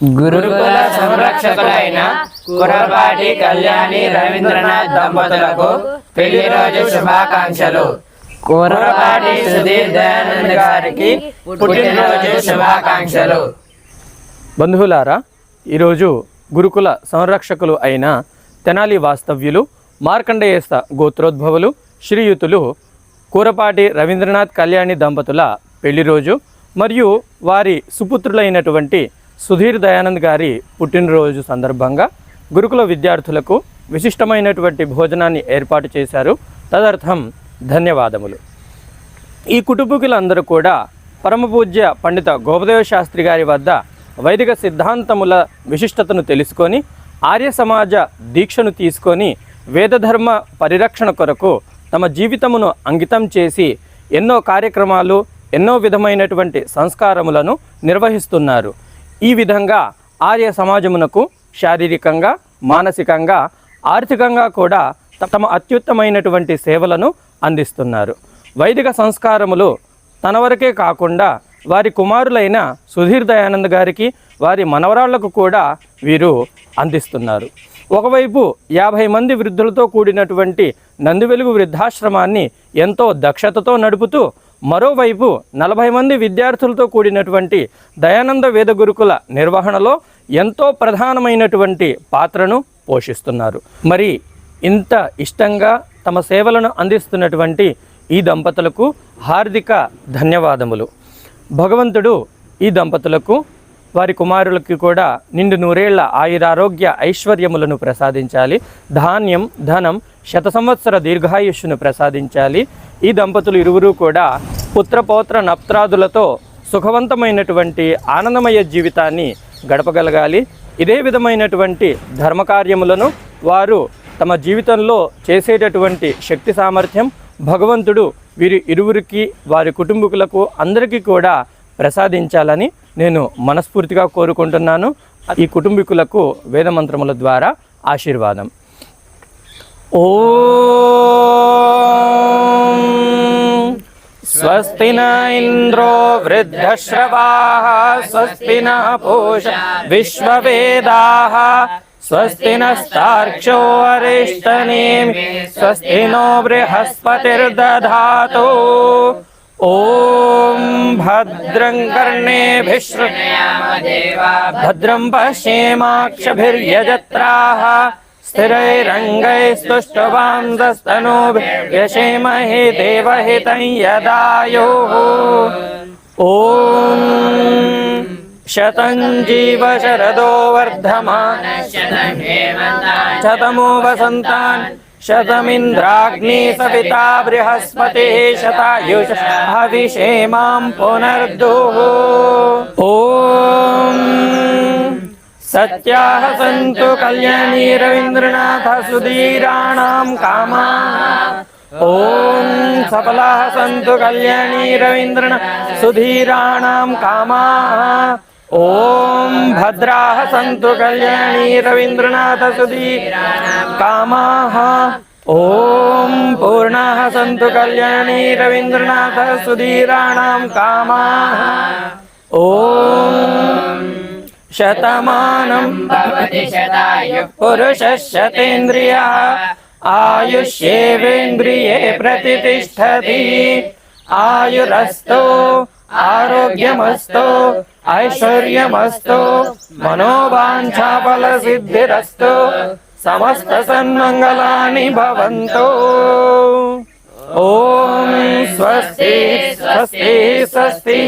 గురుకుల సంరక్షకులైన కురపాటి కళ్యాణి రవీంద్రనాథ్ దంపతులకు పెళ్ళి రోజు శుభాకాంక్షలు. కురపాటి సుధీర్ దయానంద్ గారికి పుట్టినరోజు శుభాకాంక్షలు. బంధువులారా ఈరోజు గురుకుల సంరక్షకులు అయిన తెనాలి వాస్తవ్యులు మార్కండేయస్థ గోత్రోద్భవులు శ్రీయుతులు కూరపాటి రవీంద్రనాథ్ కళ్యాణి దంపతుల పెళ్ళి రోజు మరియు వారి సుపుత్రులైనటువంటి సుధీర్ దయానంద్ గారి పుట్టినరోజు సందర్భంగా గురుకుల విద్యార్థులకు విశిష్టమైనటువంటి భోజనాన్ని ఏర్పాటు చేశారు. తదర్థం ధన్యవాదములు. ఈ కుటుంబీకులందరూ కూడా పరమపూజ్య పండిత గోపదేవ శాస్త్రి గారి వద్ద వైదిక సిద్ధాంతముల విశిష్టతను తెలుసుకొని ఆర్య సమాజ దీక్షను తీసుకొని వేదధర్మ పరిరక్షణ కొరకు తమ జీవితమును అంకితం చేసి ఎన్నో కార్యక్రమాలు ఎన్నో విధమైనటువంటి సంస్కారములను నిర్వహిస్తున్నారు. ఈ విధంగా ఆర్య సమాజమునకు శారీరకంగా మానసికంగా ఆర్థికంగా కూడా తమ అత్యుత్తమైనటువంటి సేవలను అందిస్తున్నారు. వైదిక సంస్కారములు తన వరకే కాకుండా వారి కుమారులైన సుధీర్ దయానంద్ గారికి వారి మనవరాళ్ళకు కూడా వీరు అందిస్తున్నారు. ఒకవైపు యాభై మంది వృద్ధులతో కూడినటువంటి నందివెలుగు వృద్ధాశ్రమాన్ని ఎంతో దక్షతతో నడుపుతూ మరోవైపు నలభై మంది విద్యార్థులతో కూడినటువంటి దయానంద వేద గురుకుల నిర్వహణలో ఎంతో ప్రధానమైనటువంటి పాత్రను పోషిస్తున్నారు. మరి ఇంత ఇష్టంగా తమ సేవలను అందిస్తున్నటువంటి ఈ దంపతులకు హార్దిక ధన్యవాదములు. భగవంతుడు ఈ దంపతులకు వారి కుమారులకి కూడా నిండు నూరేళ్ళ ఆయురారోగ్య ఐశ్వర్యములను ప్రసాదించాలి. ధాన్యం ధనం శత సంవత్సర దీర్ఘాయుష్ను ప్రసాదించాలి. ఈ దంపతులు ఇరువురు కూడా పుత్రపౌత్ర నప్త్రాదులతో సుఖవంతమైనటువంటి ఆనందమయ జీవితాన్ని గడపగలగాలి. ఇదే విధమైనటువంటి ధర్మకార్యములను వారు తమ జీవితంలో చేసేటటువంటి శక్తి సామర్థ్యం భగవంతుడు వీరి ఇరువురికి వారి కుటుంబీకులకు అందరికీ కూడా ప్రసాదించాలని నేను మనస్ఫూర్తిగా కోరుకుంటున్నాను. ఈ కుటుంబీకులకు వేదమంత్రముల ద్వారా ఆశీర్వాదం. ఓ स्वस्ति न इन्द्रो वृद्धश्रवाः स्वस्ति न पुरुष विश्ववेदाः स्वस्ति नस्तार्क्ष्यो सार्क्षो स्वस्ति नो बृहस्पतिर्दधातु। ॐ भद्रं कर्णेभिश्र भद्रं पश्येमाक्षभिर्यजत्राः स्थिरैरङ्गैस्तुष्टवान्दस्तनोभिषेमहि देवहितं यदायुः। ॐ शतं जीवशरदो वर्धमान। शतमो वसन्तान्। शतमिन्द्राग्नि सविता बृहस्पतिः शतायुष भविष्ये पुनर्दुः। ॐ सत्याः सन्तु कल्याणी रवीन्द्रनाथ सुधीराणां कामाः ॐ सफलाः सन्तु कल्याणी रवीन्द्रनाथ सुधीराणां कामाः ॐ भद्राः सन्तु कल्याणी रवीन्द्रनाथ सुधीराणां कामाः ॐ पूर्णाः सन्तु कल्याणी रवीन्द्रनाथ सुधीराणां कामाः ॐ शतमानं भवति शतायुः पुरुषः शतेन्द्रियः आयुष्येवेन्द्रिये प्रतितिष्ठति आयुरस्तु आरोग्यमस्तु ऐश्वर्यमस्तु मनोवाञ्छाफलसिद्धिरस्तु समस्तसन्मङ्गलानि भवन्तु ॐ स्वस्ति स्वस्ति स्वस्ति